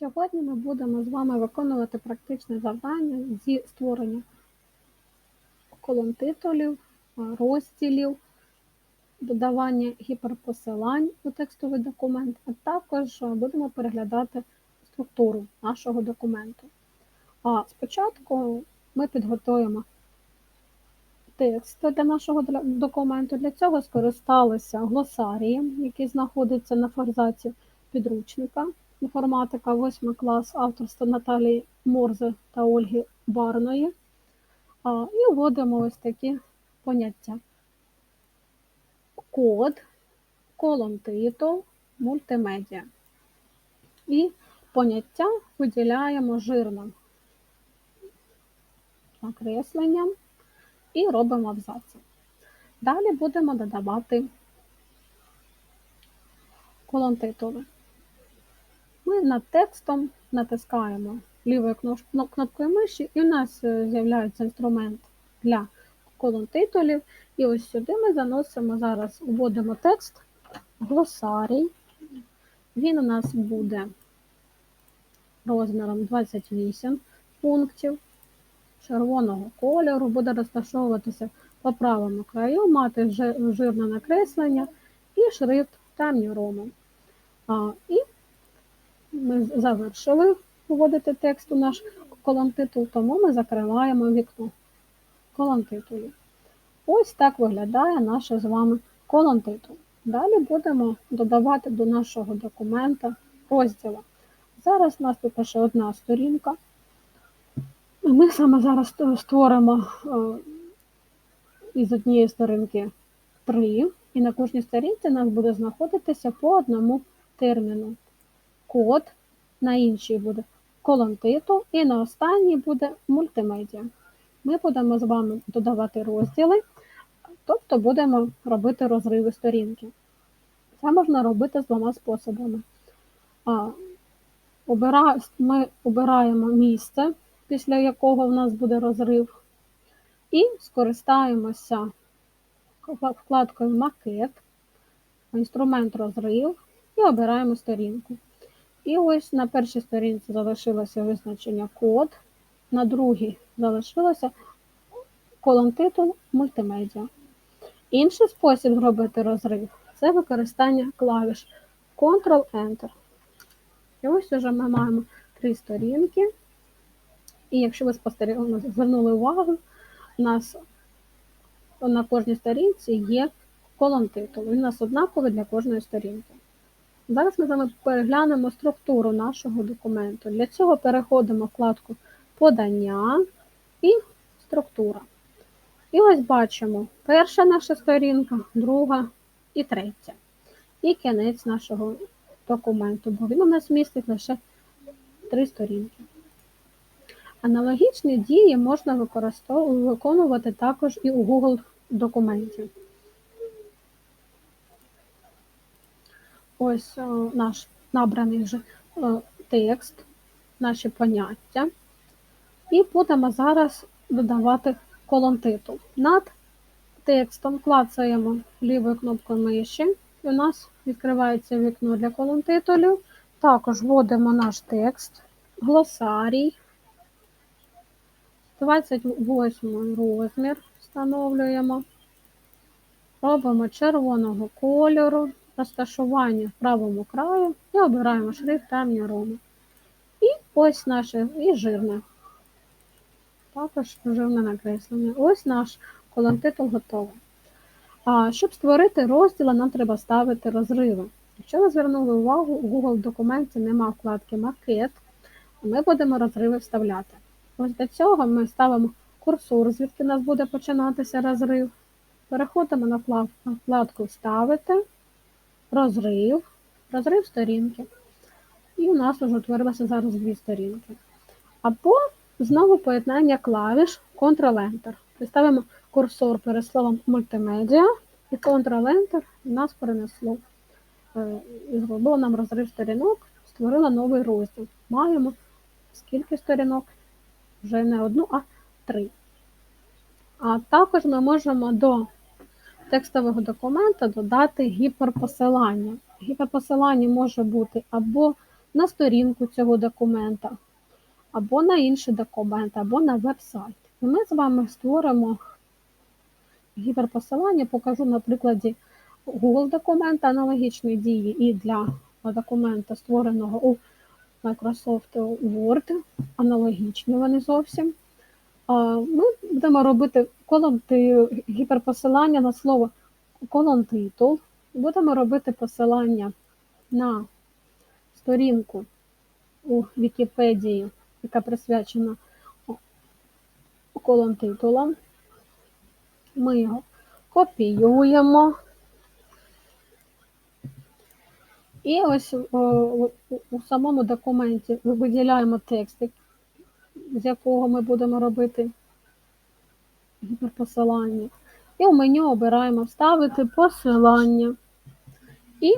Сьогодні ми будемо з вами виконувати практичне завдання зі створення колон титулів, розділів, додавання гіперпосилань у текстовий документ, а також будемо переглядати структуру нашого документу. А спочатку ми підготуємо текст для нашого документу. Для цього скористалися глосарієм, який знаходиться на форзаці підручника інформатика, 8 клас авторства Наталії Морзе та Ольги Барної. І вводимо ось такі поняття. Код, колон титул, мультимедіа. І поняття виділяємо жирним окресленням і робимо абзаці. Далі будемо додавати колон титули. Над текстом натискаємо лівою кнопкою миші, і у нас е, з'являється інструмент для колон титулів. І ось сюди ми заносимо зараз, вводимо текст, глосарій. Він у нас буде розміром 28 пунктів червоного кольору, буде розташовуватися по правому краю, мати жирне накреслення і шрифт темньо-ромом. І ми завершили вводити текст у наш колон титул, тому ми закриваємо вікно колон титулів. Ось так виглядає наше з вами колон титул. Далі будемо додавати до нашого документа розділи. Зараз у нас тут ще одна сторінка. Ми саме зараз створимо е, із однієї сторінки три, і на кожній сторінці у нас буде знаходитися по одному терміну код, на іншій буде колон титул, і на останній буде мультимедіа. Ми будемо з вами додавати розділи, тобто будемо робити розриви сторінки. Це можна робити з двома способами. Ми обираємо місце, після якого в нас буде розрив, і скористаємося вкладкою Макет, інструмент розрив і обираємо сторінку. І ось на першій сторінці залишилося визначення код, на другій залишилося колон титул мультимедіа. Інший спосіб зробити розрив це використання клавіш Ctrl-Enter. І ось уже ми маємо три сторінки. І якщо ви спостерігали, звернули увагу, у нас на кожній сторінці є колон титул. Він у нас однаковий для кожної сторінки. Зараз ми з вами переглянемо структуру нашого документу. Для цього переходимо в вкладку Подання і структура. І ось бачимо перша наша сторінка, друга і третя. І кінець нашого документу, бо він у нас містить лише три сторінки. Аналогічні дії можна виконувати також і у Google документі. Ось е, наш набраний вже е, текст, наші поняття. І будемо зараз додавати колон титул. Над текстом клацаємо лівою кнопкою миші, і у нас відкривається вікно для колон титулів. Також вводимо наш текст, глосарій, 28 розмір встановлюємо, робимо червоного кольору розташування в правому краю і обираємо шрифт темні роми. І ось наше і жирне. Також жирне накреслення. Ось наш колон титул готовий. А щоб створити розділи, нам треба ставити розриви. Якщо ви звернули увагу, у Google документі нема вкладки Макет, ми будемо розриви вставляти. Ось для цього ми ставимо курсор, звідки у нас буде починатися розрив. Переходимо на вкладку Вставити розрив, розрив сторінки. І у нас вже утворилося зараз дві сторінки. Або знову поєднання клавіш Ctrl-Enter. Представимо курсор перед словом мультимедіа, і Ctrl-Enter нас перенесло. Е, зробило нам розрив сторінок, створило новий розділ. Маємо скільки сторінок? Вже не одну, а три. А також ми можемо до текстового документа додати гіперпосилання. Гіперпосилання може бути або на сторінку цього документа, або на інший документ, або на веб-сайт. І ми з вами створимо гіперпосилання, покажу на прикладі Google документа аналогічної дії і для документа, створеного у Microsoft Word, аналогічні вони зовсім. Ми будемо робити колон ти- гіперпосилання на слово колон титул. Будемо робити посилання на сторінку у Вікіпедії, яка присвячена колон титулам. Ми його копіюємо. І ось о, у- самому документі виділяємо текст, з якого ми будемо робити гіперпосилання. І в меню обираємо Вставити посилання. І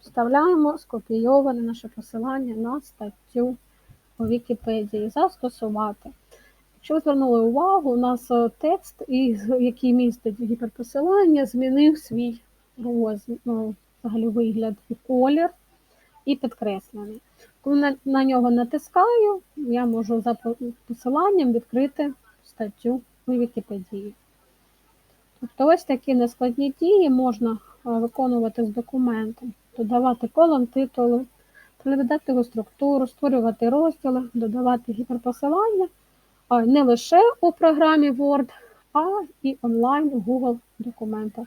вставляємо скопійоване наше посилання на статтю у Вікіпедії. Застосувати. Якщо ви звернули увагу, у нас е, текст, який містить гіперпосилання, змінив свій розмір, ну, взагалі вигляд і колір, і підкреслений. Коли на, на нього натискаю, я можу за посиланням відкрити статтю Вікіпедії. Тобто ось такі нескладні дії можна е, виконувати з документом, додавати колон титули, переведати його структуру, створювати розділи, додавати гіперпосилання не лише у програмі Word, а і онлайн у Google документах.